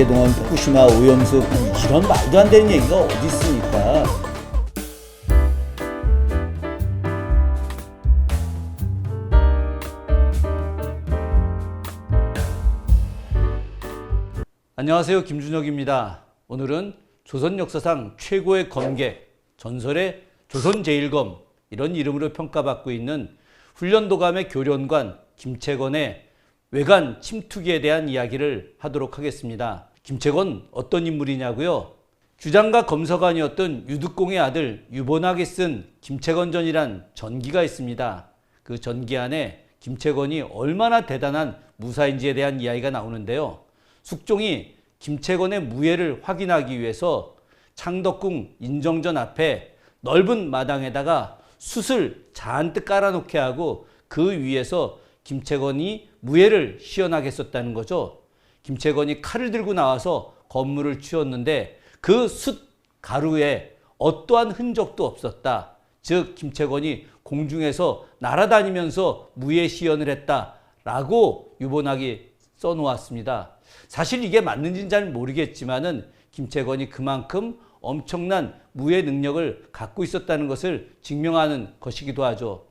강제동원, 후쿠시마 오염수 이런 말도 안 되는 얘기가 어디 있습니까? 안녕하세요. 김준혁입니다. 오늘은 조선 역사상 최고의 검계, 전설의 조선 제일검 이런 이름으로 평가받고 있는 훈련도감의 교련관 김채건의 외관 침투기에 대한 이야기를 하도록 하겠습니다. 김채건 어떤 인물이냐고요? 주장과 검서관이었던 유득공의 아들 유본학이 쓴 김채건 전이란 전기가 있습니다. 그 전기 안에 김채건이 얼마나 대단한 무사인지에 대한 이야기가 나오는데요. 숙종이 김채건의 무예를 확인하기 위해서 창덕궁 인정전 앞에 넓은 마당에다가 숯을 잔뜩 깔아놓게 하고 그 위에서 김채건이 무예를 시연하게 썼다는 거죠. 김채건이 칼을 들고 나와서 건물을 치웠는데 그 숯 가루에 어떠한 흔적도 없었다. 즉 김채건이 공중에서 날아다니면서 무예 시연을 했다라고 유본학이 써놓았습니다. 사실 이게 맞는지는 잘 모르겠지만은 김채건이 그만큼 엄청난 무예 능력을 갖고 있었다는 것을 증명하는 것이기도 하죠.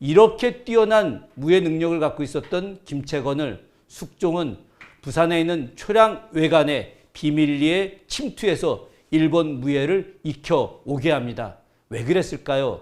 이렇게 뛰어난 무예 능력을 갖고 있었던 김채건을 숙종은 부산에 있는 초량 외관에 비밀리에 침투해서 일본 무예를 익혀 오게 합니다. 왜 그랬을까요?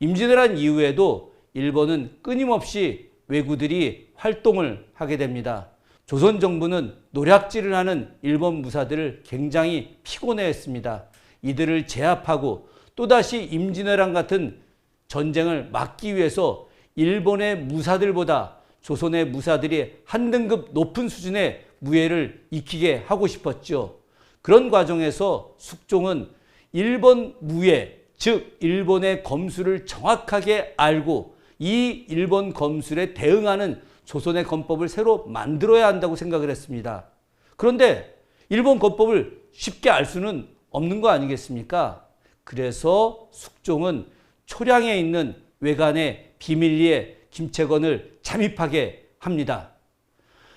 임진왜란 이후에도 일본은 끊임없이 왜구들이 활동을 하게 됩니다. 조선 정부는 노략질을 하는 일본 무사들을 굉장히 피곤해했습니다. 이들을 제압하고 또다시 임진왜란 같은 전쟁을 막기 위해서 일본의 무사들보다 조선의 무사들이 한 등급 높은 수준의 무예를 익히게 하고 싶었죠. 그런 과정에서 숙종은 일본 무예, 즉 일본의 검술을 정확하게 알고 이 일본 검술에 대응하는 조선의 검법을 새로 만들어야 한다고 생각을 했습니다. 그런데 일본 검법을 쉽게 알 수는 없는 거 아니겠습니까? 그래서 숙종은 초량에 있는 외관의 비밀리에 김채건을 잠입하게 합니다.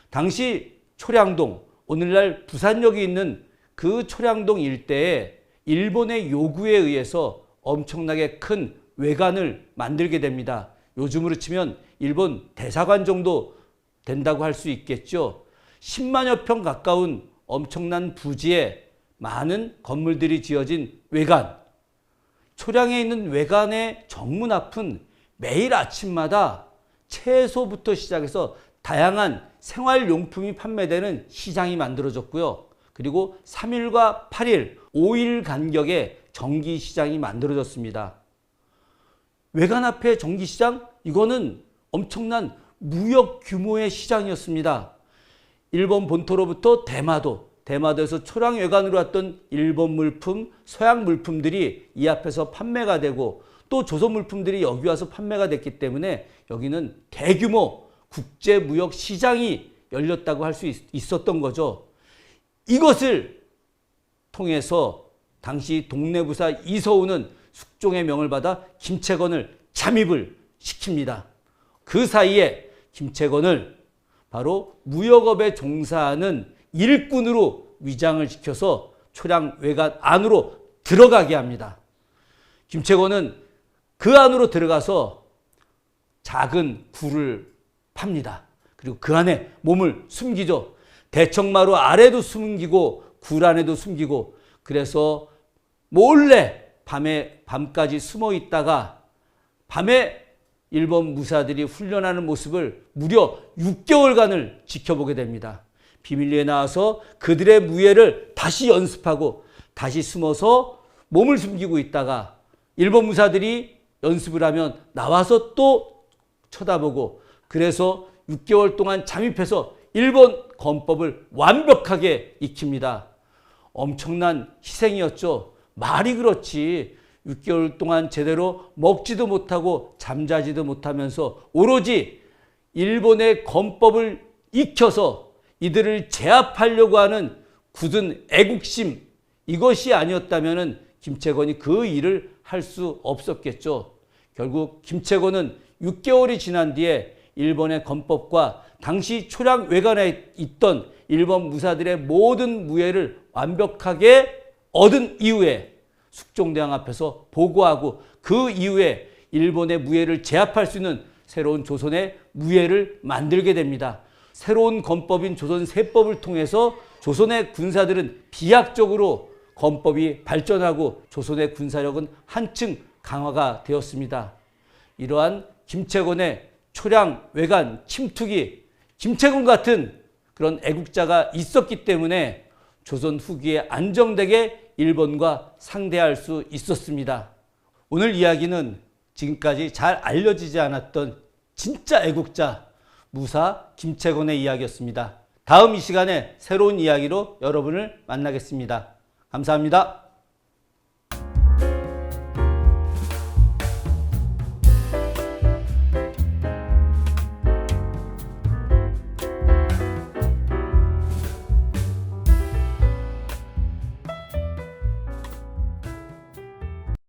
당시 초량동, 오늘날 부산역이 있는 그 초량동 일대에 일본의 요구에 의해서 엄청나게 큰 외관을 만들게 됩니다. 요즘으로 치면 일본 대사관 정도 된다고 할 수 있겠죠. 10만여 평 가까운 엄청난 부지에 많은 건물들이 지어진 외관. 초량에 있는 외관의 정문 앞은 매일 아침마다 채소부터 시작해서 다양한 생활용품이 판매되는 시장이 만들어졌고요. 그리고 3일과 8일, 5일 간격의 전기시장이 만들어졌습니다. 외관 앞에 전기시장? 이거는 엄청난 무역 규모의 시장이었습니다. 일본 본토로부터 대마도, 대마도에서 초량 외관으로 왔던 일본 물품, 서양 물품들이 이 앞에서 판매가 되고 또 조선 물품들이 여기 와서 판매가 됐기 때문에 여기는 대규모 국제 무역 시장이 열렸다고 할 수 있었던 거죠. 이것을 통해서 당시 동네부사 이서우는 숙종의 명을 받아 김채건을 잠입을 시킵니다. 그 사이에 김채건을 바로 무역업에 종사하는 일꾼으로 위장을 시켜서 초량 외관 안으로 들어가게 합니다. 김채건은 그 안으로 들어가서 작은 굴을 팝니다. 그리고 그 안에 몸을 숨기죠. 대청마루 아래도 숨기고 굴 안에도 숨기고 그래서 몰래 밤에 밤까지 숨어 있다가 밤에 일본 무사들이 훈련하는 모습을 무려 6개월간을 지켜보게 됩니다. 비밀리에 나와서 그들의 무예를 다시 연습하고 다시 숨어서 몸을 숨기고 있다가 일본 무사들이 연습을 하면 나와서 또 쳐다보고 그래서 6개월 동안 잠입해서 일본 검법을 완벽하게 익힙니다. 엄청난 희생이었죠. 말이 그렇지. 6개월 동안 제대로 먹지도 못하고 잠자지도 못하면서 오로지 일본의 검법을 익혀서 이들을 제압하려고 하는 굳은 애국심 이것이 아니었다면 김채건이 그 일을 할 수 없었겠죠. 결국 김채건은 6개월이 지난 뒤에 일본의 건법과 당시 초량 외관에 있던 일본 무사들의 모든 무예를 완벽하게 얻은 이후에 숙종대왕 앞에서 보고하고 그 이후에 일본의 무예를 제압할 수 있는 새로운 조선의 무예를 만들게 됩니다. 새로운 건법인 조선 세법을 통해서 조선의 군사들은 비약적으로 건법이 발전하고 조선의 군사력은 한층 강화가 되었습니다. 이러한 김채곤의 초량 외관 침투기, 김채곤 같은 그런 애국자가 있었기 때문에 조선 후기에 안정되게 일본과 상대할 수 있었습니다. 오늘 이야기는 지금까지 잘 알려지지 않았던 진짜 애국자 무사 김채곤의 이야기였습니다. 다음 이 시간에 새로운 이야기로 여러분을 만나겠습니다. 감사합니다.